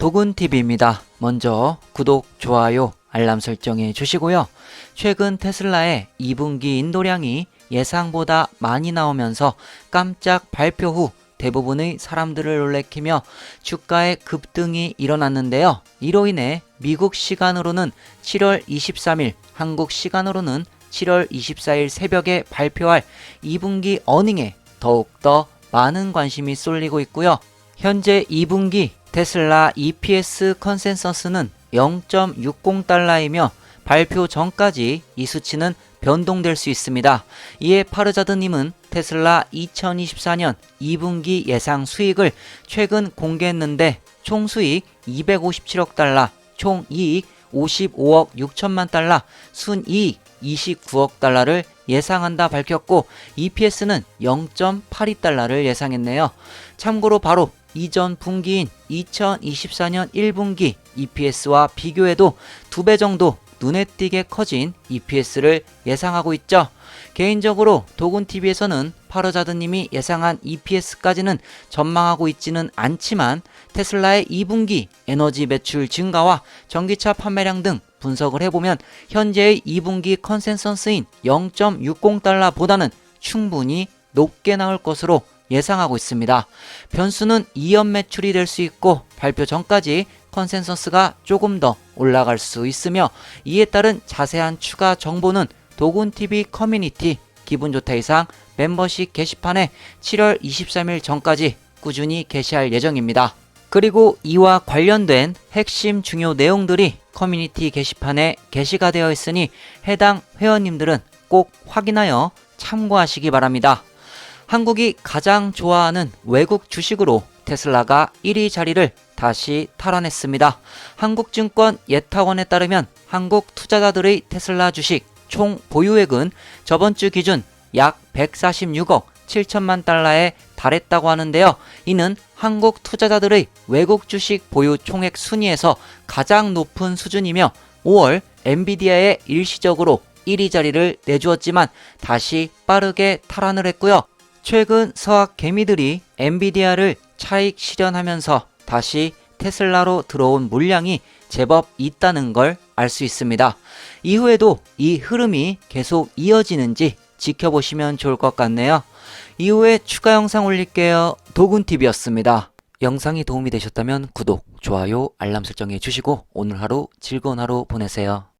도군TV입니다. 먼저 구독, 좋아요, 알람 설정해 주시고요. 최근 테슬라의 2분기 인도량이 예상보다 많이 나오면서 깜짝 발표 후 대부분의 사람들을 놀래키며 주가의 급등이 일어났는데요. 이로 인해 미국 시간으로는 7월 23일, 한국 시간으로는 7월 24일 새벽에 발표할 2분기 어닝에 더욱더 많은 관심이 쏠리고 있고요. 현재 2분기 테슬라 EPS 컨센서스는 0.60달러이며 발표 전까지 이 수치는 변동될 수 있습니다. 이에 파르자드님은 테슬라 2024년 2분기 예상 수익을 최근 공개했는데 총 수익 257억 달러, 총 이익 55억 6천만 달러, 순이익 29억 달러를 예상한다 밝혔고 EPS는 0.82달러를 예상했네요. 참고로 바로 이전 분기인 2024년 1분기 EPS와 비교해도 두 배 정도 눈에 띄게 커진 EPS를 예상하고 있죠. 개인적으로 도군TV에서는 파르자드님이 예상한 EPS까지는 전망하고 있지는 않지만 테슬라의 2분기 에너지 매출 증가와 전기차 판매량 등 분석을 해보면 현재의 2분기 컨센서스인 0.60달러보다는 충분히 높게 나올 것으로 예상하고 있습니다. 변수는 2연 매출이 될 수 있고 발표 전까지 컨센서스가 조금 더 올라갈 수 있으며 이에 따른 자세한 추가 정보는 도군TV 커뮤니티 기분 좋다 이상 멤버십 게시판에 7월 23일 전까지 꾸준히 게시할 예정입니다. 그리고 이와 관련된 핵심 중요 내용들이 커뮤니티 게시판에 게시가 되어 있으니 해당 회원님들은 꼭 확인하여 참고하시기 바랍니다. 한국이 가장 좋아하는 외국 주식으로 테슬라가 1위 자리를 다시 탈환했습니다. 한국증권 예탁원에 따르면 한국 투자자들의 테슬라 주식 총 보유액은 저번 주 기준 약 146억 7천만 달러에 달했다고 하는데요. 이는 한국 투자자들의 외국 주식 보유 총액 순위에서 가장 높은 수준이며 5월 엔비디아에 일시적으로 1위 자리를 내주었지만 다시 빠르게 탈환을 했고요. 최근 서학 개미들이 엔비디아를 차익 실현하면서 다시 테슬라로 들어온 물량이 제법 있다는 걸 알 수 있습니다. 이후에도 이 흐름이 계속 이어지는지 지켜보시면 좋을 것 같네요. 이후에 추가 영상 올릴게요. 도군TV였습니다. 영상이 도움이 되셨다면 구독, 좋아요, 알람 설정해 주시고 오늘 하루 즐거운 하루 보내세요.